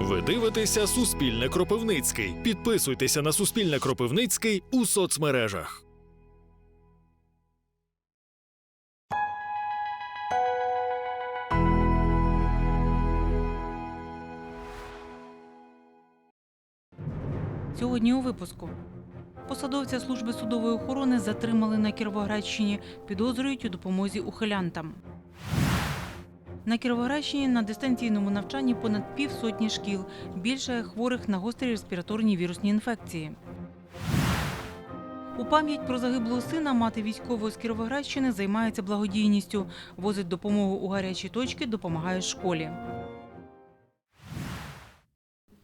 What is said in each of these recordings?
Ви дивитеся Суспільне Кропивницький. Підписуйтеся на Суспільне Кропивницький у соцмережах. Сьогодні у випуску. Посадовця служби судової охорони затримали на Кіровоградщині, підозрюють у допомозі ухилянтам. На Кіровоградщині на дистанційному навчанні понад півсотні шкіл. Більше хворих на гострі респіраторні вірусні інфекції. У пам'ять про загиблого сина мати військового з Кіровоградщини займається благодійністю. Возить допомогу у гарячі точки, допомагає школі.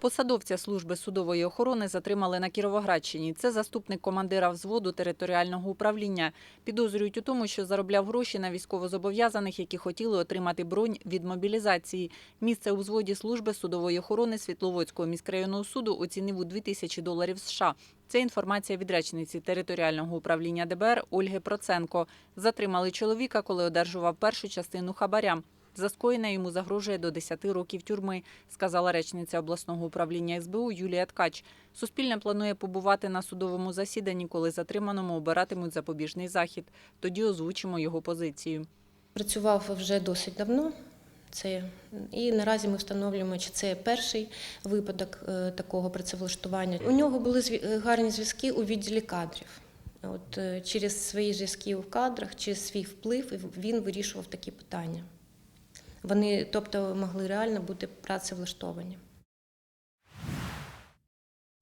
Посадовця служби судової охорони затримали на Кіровоградщині. Це заступник командира взводу територіального управління. Підозрюють у тому, що заробляв гроші на військовозобов'язаних, які хотіли отримати бронь від мобілізації. Місце у взводі служби судової охорони Світловодського міськрайонного суду оцінив у 2000 доларів США. Це інформація від речниці територіального управління ДБР Ольги Проценко. Затримали чоловіка, коли одержував першу частину хабаря. За скоєне йому загрожує до 10 років тюрми, сказала речниця обласного управління СБУ Юлія Ткач. Суспільне планує побувати на судовому засіданні, коли затриманому обиратимуть запобіжний захід. Тоді озвучимо його позицію. Працював вже досить давно. Це і наразі ми встановлюємо, чи це перший випадок е, такого працевлаштування. У нього були е, гарні зв'язки у відділі кадрів. От е, через свої зв'язки в кадрах, через свій вплив він вирішував такі питання. Вони, тобто, могли реально бути працевлаштовані.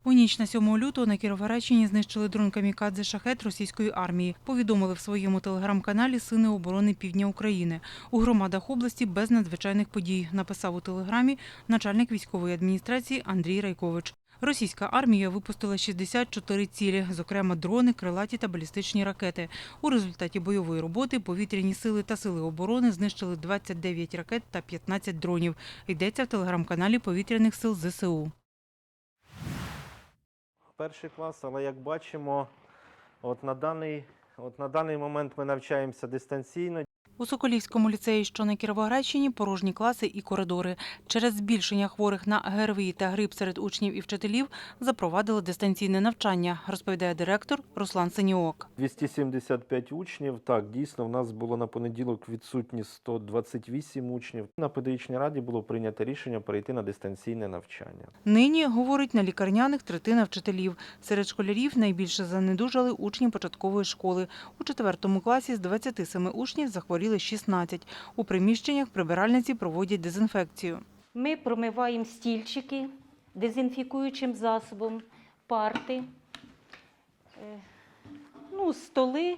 У ніч на 7 лютого на Кіровоградщині знищили дрон камікадзе шахет російської армії. Повідомили в своєму телеграм-каналі Сини оборони Півдня України. У громадах області без надзвичайних подій. Написав у телеграмі начальник військової адміністрації Андрій Райкович. Російська армія випустила 64 цілі, зокрема дрони, крилаті та балістичні ракети. У результаті бойової роботи повітряні сили та сили оборони знищили 29 ракет та 15 дронів. Йдеться в телеграм-каналі повітряних сил ЗСУ. перший клас, але як бачимо, от на даний, от на даний момент ми навчаємося дистанційно. У Соколівському ліцеї, що на Кіровоградщині, порожні класи і коридори. Через збільшення хворих на ГРВІ та грип серед учнів і вчителів запровадили дистанційне навчання, розповідає директор Руслан Сеніок. 275 учнів. Так, дійсно, в нас було на понеділок відсутні 128 учнів. На педагогічній раді було прийнято рішення перейти на дистанційне навчання. Нині, говорить, на лікарняних третина вчителів. Серед школярів найбільше занедужали учні початкової школи. У четвертому класі з 27 учнів захворіли 16. У приміщеннях прибиральниці проводять дезінфекцію. Ми промиваємо стільчики дезінфікуючим засобом, парти, е, ну, столи,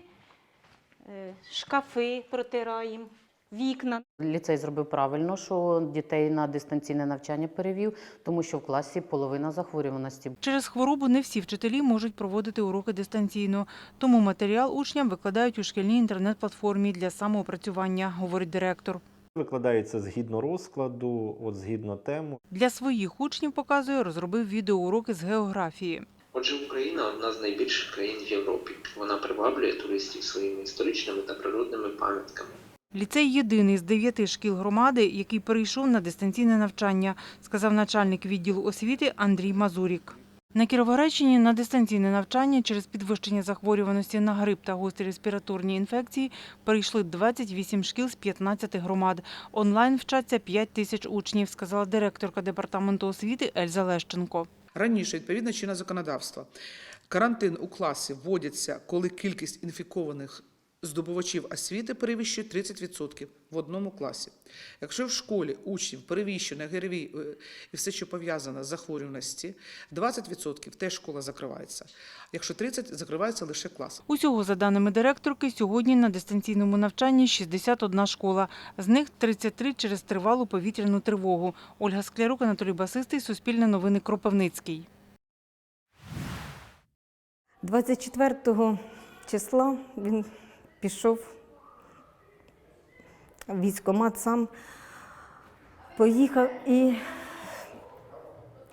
е, шкафи протираємо, вікна. Ліцей зробив правильно, що дітей на дистанційне навчання перевів, тому що в класі половина захворюваності. Через хворобу не всі вчителі можуть проводити уроки дистанційно, тому матеріал учням викладають у шкільній інтернет-платформі для самоопрацювання, говорить директор. Викладається згідно розкладу, от згідно тему. Для своїх учнів показує, розробив відеоуроки з географії. Отже, Україна одна з найбільших країн в Європі. Вона приваблює туристів своїми історичними та природними пам'ятками. Ліцей єдиний з дев'яти шкіл громади, який перейшов на дистанційне навчання, сказав начальник відділу освіти Андрій Мазурік. На Кіровоградщині на дистанційне навчання через підвищення захворюваності на грип та гострі респіраторні інфекції перейшли 28 шкіл з 15 громад. Онлайн вчаться 5 тисяч учнів, сказала директорка департаменту освіти Ельза Лещенко. Раніше, відповідно чинне законодавство, карантин у класі вводиться, коли кількість інфікованих здобувачів освіти перевищує 30% в одному класі. Якщо в школі учнів перевищено ГРВІ е, і все, що пов'язано з захворюваності, 20% теж школа закривається. Якщо 30% закривається лише клас. Усього, за даними директорки, сьогодні на дистанційному навчанні 61 школа. З них 33 через тривалу повітряну тривогу. Ольга Склярук, Анатолій Басистий, Суспільне новини Кропивницький. 24 числа він пішов в військкомат сам, поїхав і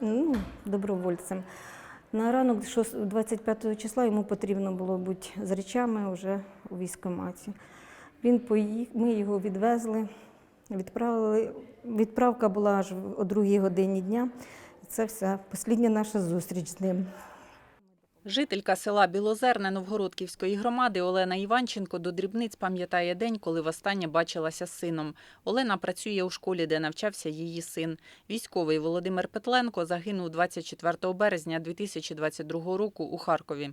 ну, добровольцем. На ранок 25 числа йому потрібно було бути з речами вже у військкоматі. Він поїхав, ми його відвезли Відправили, відправка була аж о другій годині дня. Це вся остання наша зустріч з ним. Жителька села Білозерне Новгородківської громади Олена Іванченко до дрібниць пам'ятає день, коли востаннє бачилася з сином. Олена працює у школі, де навчався її син. Військовий Володимир Петленко загинув 24 березня 2022 року у Харкові.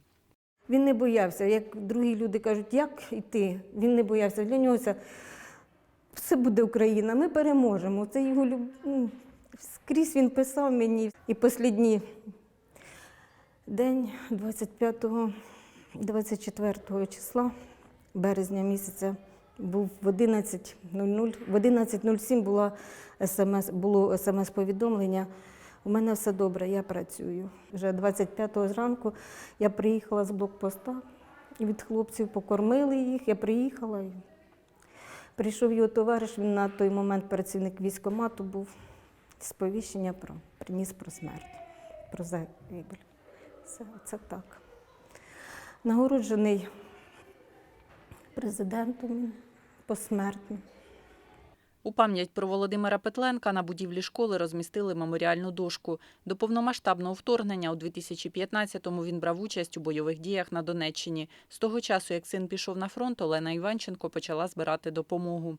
Він не боявся, як другі люди кажуть, як іти. Він не боявся. Для нього це все буде Україна, ми переможемо. Це його люб... ну, скрізь він писав мені. І останній день 25-24 числа березня місяця був в 11.00. В 11.07 була SMS, було смс-повідомлення. У мене все добре, я працюю. Вже 25-го зранку я приїхала з блокпоста від хлопців покормили їх. Я приїхала. Прийшов його товариш, він на той момент працівник військкомату був. Сповіщення про приніс про смерть, про загибель. Все, це так. Нагороджений президентом посмертно. У пам'ять про Володимира Петленка на будівлі школи розмістили меморіальну дошку. До повномасштабного вторгнення у 2015-му він брав участь у бойових діях на Донеччині. З того часу, як син пішов на фронт, Олена Іванченко почала збирати допомогу.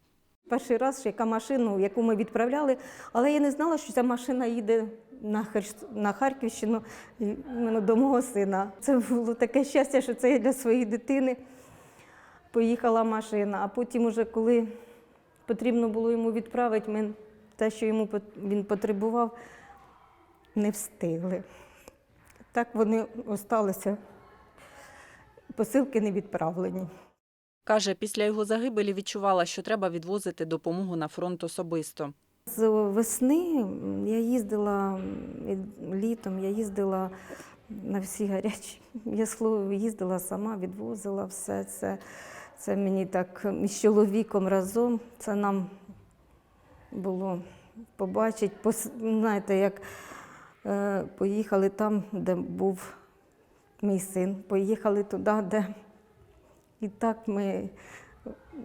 Перший раз, яка машину, яку ми відправляли, але я не знала, що ця машина їде на, Херс- на Харківщину до мого сина. Це було таке щастя, що це я для своєї дитини поїхала машина. А потім, уже коли потрібно було йому відправити, ми те, що йому він потребував, не встигли. Так вони осталися. Посилки не відправлені. Каже, після його загибелі відчувала, що треба відвозити допомогу на фронт особисто. З весни я їздила літом, я їздила на всі гарячі. Я їздила сама, відвозила все це. Це мені так із чоловіком разом. Це нам було побачити. Знаєте, як е, поїхали там, де був мій син, поїхали туди, де і так ми,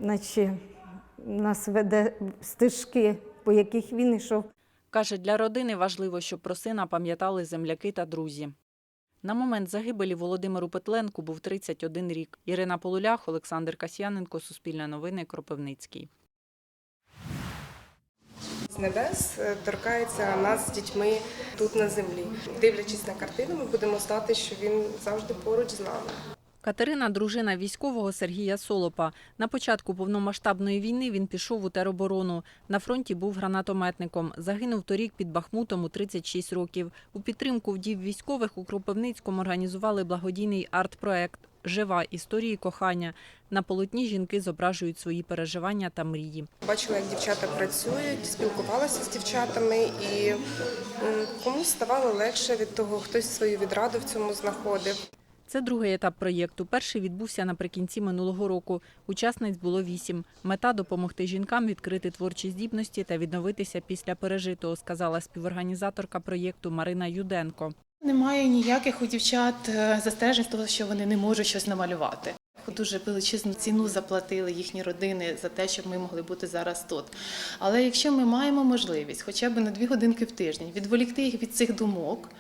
наче нас веде стежки, по яких він йшов. Каже, для родини важливо, щоб про сина пам'ятали земляки та друзі. На момент загибелі Володимиру Петленку був 31 рік. Ірина Полулях, Олександр Касьяненко, Суспільне новини, Кропивницький. з небес е, торкається нас з дітьми тут на землі. Дивлячись на картину, ми будемо знати, що він завжди поруч з нами. Катерина – дружина військового Сергія Солопа. На початку повномасштабної війни він пішов у тероборону. На фронті був гранатометником. Загинув торік під Бахмутом у 36 років. У підтримку вдів військових у Кропивницькому організували благодійний арт-проект «Жива. Історії кохання». На полотні жінки зображують свої переживання та мрії. Бачила, як дівчата працюють, спілкувалася з дівчатами, і комусь ставало легше від того, хтось свою відраду в цьому знаходив. Це другий етап проєкту. Перший відбувся наприкінці минулого року. Учасниць було вісім. Мета – допомогти жінкам відкрити творчі здібності та відновитися після пережитого, сказала співорганізаторка проєкту Марина Юденко. Немає ніяких у дівчат е, застережень з того, що вони не можуть щось намалювати. Дуже величезну ціну заплатили їхні родини за те, щоб ми могли бути зараз тут. Але якщо ми маємо можливість хоча б на дві годинки в тиждень відволікти їх від цих думок,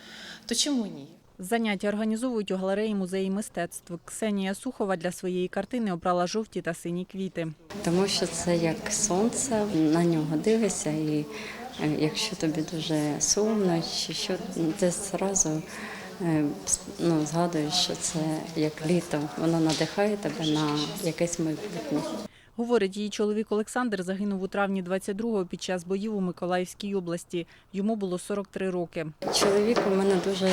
то чому ні? Заняття організовують у галереї музеї мистецтв. Ксенія Сухова для своєї картини обрала жовті та сині квіти. Тому що це як сонце, на нього дивишся, і е, якщо тобі дуже сумно, чи що ти зразу е, ну, згадуєш, що це як літо, воно надихає тебе на якесь майбутнє. Говорить, її чоловік Олександр загинув у травні 22-го під час боїв у Миколаївській області. Йому було 43 роки. Чоловік у мене дуже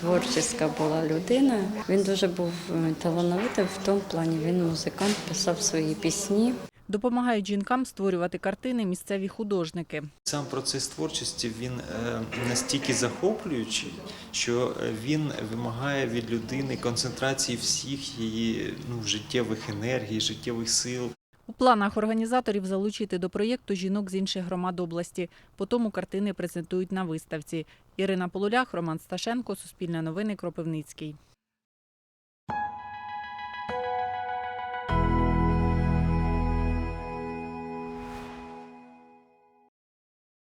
творчіска була людина. Він дуже був е, талановитим в тому плані. Він музикант, писав свої пісні. Допомагають жінкам створювати картини місцеві художники. Сам процес творчості він е, настільки захоплюючий, що е, він вимагає від людини концентрації всіх її ну, життєвих енергій, життєвих сил. У планах організаторів залучити до проєкту жінок з інших громад області. По тому картини презентують на виставці. Ірина Полулях, Роман Сташенко, Суспільне новини, Кропивницький.